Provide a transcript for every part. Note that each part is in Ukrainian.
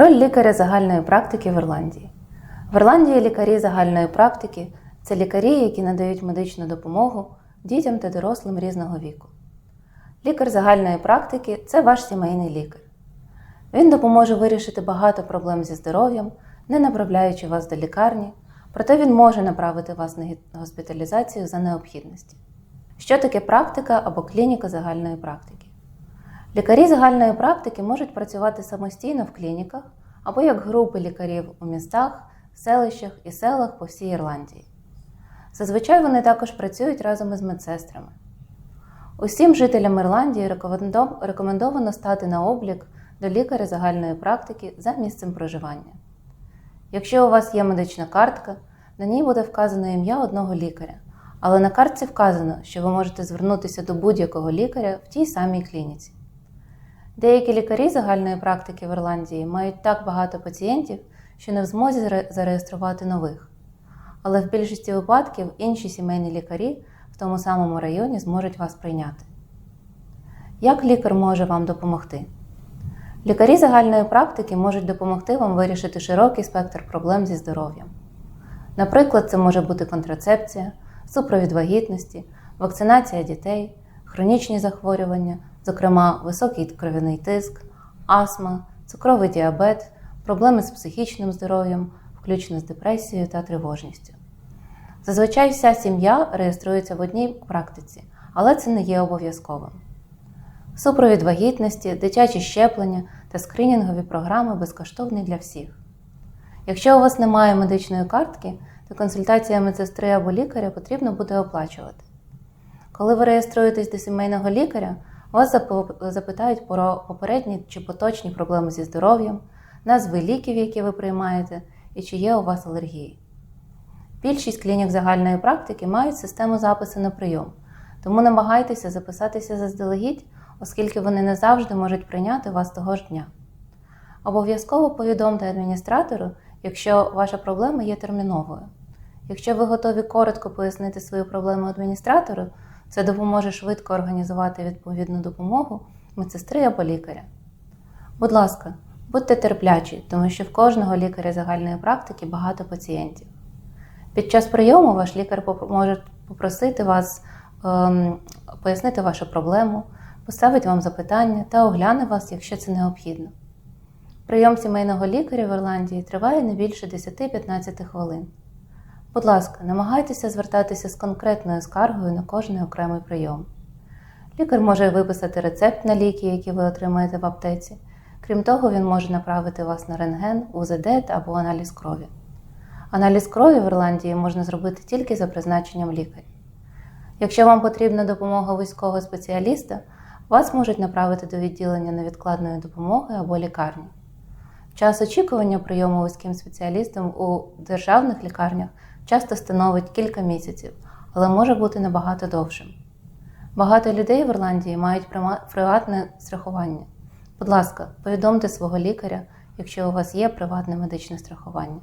Роль лікаря загальної практики в Ірландії. В Ірландії лікарі загальної практики це лікарі, які надають медичну допомогу дітям та дорослим різного віку. Лікар загальної практики це ваш сімейний лікар. Він допоможе вирішити багато проблем зі здоров'ям, не направляючи вас до лікарні, проте він може направити вас на госпіталізацію за необхідності. Що таке практика або клініка загальної практики? Лікарі загальної практики можуть працювати самостійно в клініках або як групи лікарів у містах, селищах і селах по всій Ірландії. Зазвичай вони також працюють разом із медсестрами. Усім жителям Ірландії рекомендовано стати на облік до лікаря загальної практики за місцем проживання. Якщо у вас є медична картка, на ній буде вказано ім'я одного лікаря, але на картці вказано, що ви можете звернутися до будь-якого лікаря в тій самій клініці. Деякі лікарі загальної практики в Ірландії мають так багато пацієнтів, що не в змозі зареєструвати нових. Але в більшості випадків інші сімейні лікарі в тому самому районі зможуть вас прийняти. Як лікар може вам допомогти? Лікарі загальної практики можуть допомогти вам вирішити широкий спектр проблем зі здоров'ям. Наприклад, це може бути контрацепція, супровід вагітності, вакцинація дітей, хронічні захворювання, зокрема високий кров'яний тиск, астма, цукровий діабет, проблеми з психічним здоров'ям, включно з депресією та тривожністю. Зазвичай вся сім'я реєструється в одній практиці, але це не є обов'язковим. Супровід вагітності, дитячі щеплення та скринінгові програми безкоштовні для всіх. Якщо у вас немає медичної картки, то консультація медсестри або лікаря потрібно буде оплачувати. Коли ви реєструєтесь до сімейного лікаря, вас запитають про попередні чи поточні проблеми зі здоров'ям, назви ліків, які ви приймаєте, і чи є у вас алергії. Більшість клінік загальної практики мають систему запису на прийом, тому намагайтеся записатися заздалегідь, оскільки вони не завжди можуть прийняти вас того ж дня. Обов'язково повідомте адміністратору, якщо ваша проблема є терміновою. Якщо ви готові коротко пояснити свою проблему адміністратору, це допоможе швидко організувати відповідну допомогу медсестри або лікаря. Будь ласка, будьте терплячі, тому що в кожного лікаря загальної практики багато пацієнтів. Під час прийому ваш лікар може попросити вас ем, пояснити вашу проблему, поставить вам запитання та огляне вас, якщо це необхідно. Прийом сімейного лікаря в Ірландії триває не більше 10-15 хвилин. Будь ласка, намагайтеся звертатися з конкретною скаргою на кожний окремий прийом. Лікар може виписати рецепт на ліки, які ви отримаєте в аптеці. Крім того, він може направити вас на рентген, УЗД або аналіз крові. Аналіз крові в Ірландії можна зробити тільки за призначенням лікаря. Якщо вам потрібна допомога військового спеціаліста, вас можуть направити до відділення невідкладної допомоги або лікарні. Час очікування прийому вузьким спеціалістом у державних лікарнях часто становить кілька місяців, але може бути набагато довшим. Багато людей в Ірландії мають приватне страхування. Будь ласка, повідомте свого лікаря, якщо у вас є приватне медичне страхування.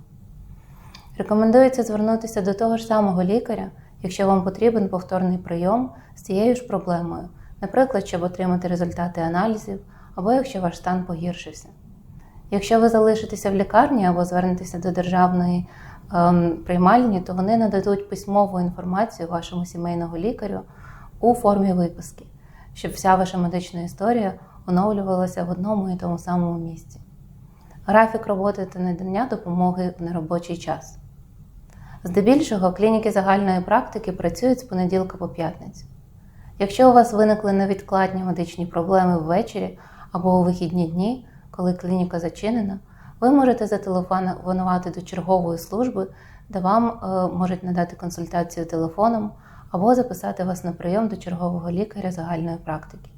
Рекомендується звернутися до того ж самого лікаря, якщо вам потрібен повторний прийом з цією ж проблемою, наприклад, щоб отримати результати аналізів або якщо ваш стан погіршився. Якщо ви залишитеся в лікарні або звернетеся до державної приймальні, то вони нададуть письмову інформацію вашому сімейному лікарю у формі виписки, щоб вся ваша медична історія оновлювалася в одному і тому самому місці. Графік роботи та надання допомоги в неробочий час. Здебільшого клініки загальної практики працюють з понеділка по п'ятницю. Якщо у вас виникли невідкладні медичні проблеми ввечері або у вихідні дні, коли клініка зачинена, ви можете зателефонувати до чергової служби, де вам е, можуть надати консультацію телефоном або записати вас на прийом до чергового лікаря загальної практики.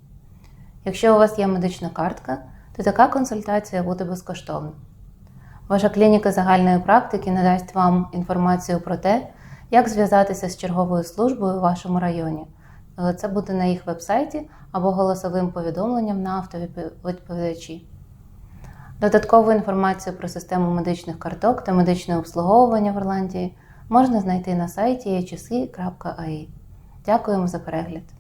Якщо у вас є медична картка, то така консультація буде безкоштовна. Ваша клініка загальної практики надасть вам інформацію про те, як зв'язатися з черговою службою у вашому районі. Е, Це буде на їх вебсайті або голосовим повідомленням на автовідповідачі. Додаткову інформацію про систему медичних карток та медичне обслуговування в Ірландії можна знайти на сайті hsi.ai. Дякуємо за перегляд!